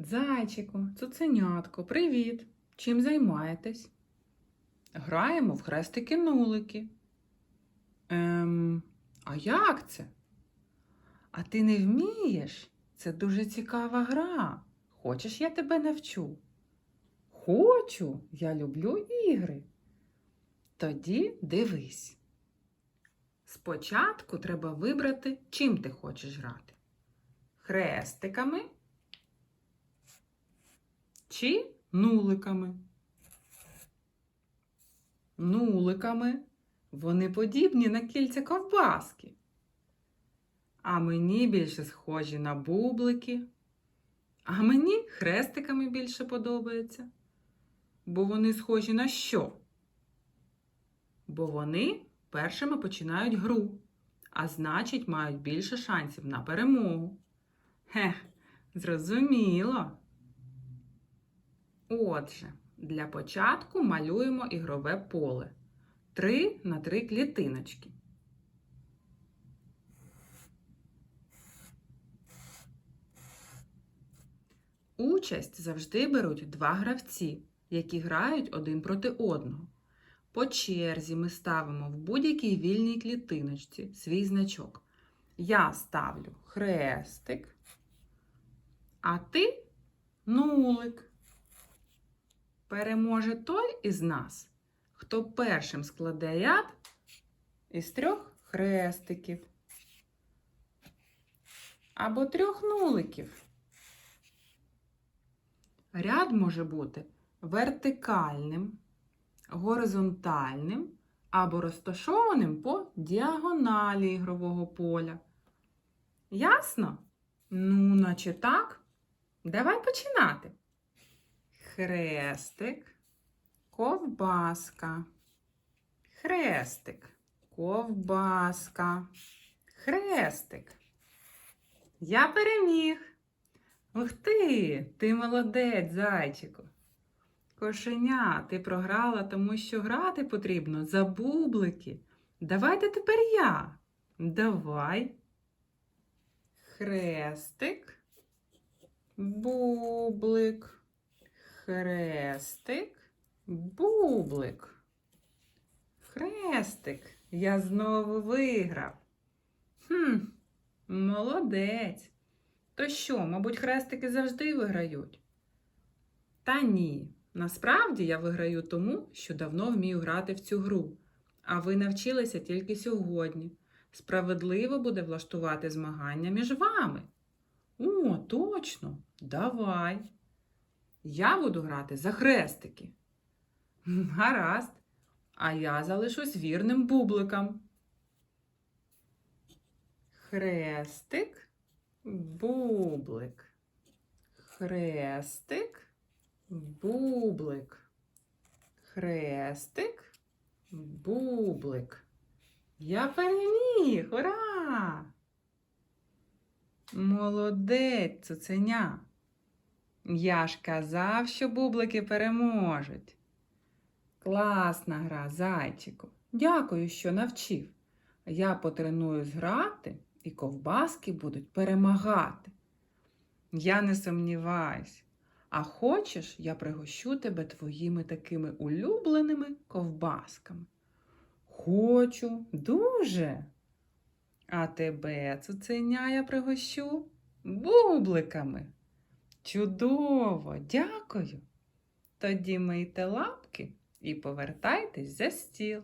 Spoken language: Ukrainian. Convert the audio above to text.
Зайчику, цуценятко, привіт! Чим займаєтесь? Граємо в хрестики-нулики. Ем, а як це? А ти не вмієш? Це дуже цікава гра. Хочеш, я тебе навчу? Хочу, я люблю ігри. Тоді дивись. Спочатку треба вибрати, чим ти хочеш грати. Хрестиками чи нуликами. Нуликами вони подібні на кільця ковбаски. А мені більше схожі на бублики. А мені хрестиками більше подобається. Бо вони схожі на що? Бо вони першими починають гру, а значить, мають більше шансів на перемогу. Хех, зрозуміло. Отже, для початку малюємо ігрове поле. Три на три клітиночки. Участь завжди беруть два гравці, які грають один проти одного. По черзі ми ставимо в будь-якій вільній клітиночці свій значок. Я ставлю хрестик, а ти нулик. Переможе той із нас, хто першим складе ряд із трьох хрестиків або трьох нуликів. Ряд може бути вертикальним, горизонтальним або розташованим по діагоналі ігрового поля. Ясно? Ну, наче так. Давай починати. Хрестик, ковбаска. Хрестик, ковбаска. Хрестик. Я переміг. Ух ти, ти молодець, зайчику. Кошеня, ти програла, тому що грати потрібно за бублики. Давайте тепер я. Давай. Хрестик, бублик, хрестик, бублик. Хрестик, я знову виграв. Хм, молодець. То що, мабуть, хрестики завжди виграють? Та ні. Насправді я виграю тому, що давно вмію грати в цю гру, а ви навчилися тільки сьогодні. Справедливо буде влаштувати змагання між вами. О, точно, давай. Я буду грати за хрестики. Гаразд, а я залишусь вірним бубликам. Хрестик, бублик. Хрестик, бублик. Хрестик, бублик. Я переміг! Ура! Молодець, цуценя. Я ж казав, що бублики переможуть. Класна гра, зайчику. Дякую, що навчив. Я потренуюсь грати, і ковбаски будуть перемагати. Я не сумніваюсь. А хочеш, я пригощу тебе твоїми такими улюбленими ковбасками. Хочу, дуже. А тебе, цуценя, я пригощу бубликами. Чудово, дякую. Тоді мийте лапки і повертайтесь за стіл.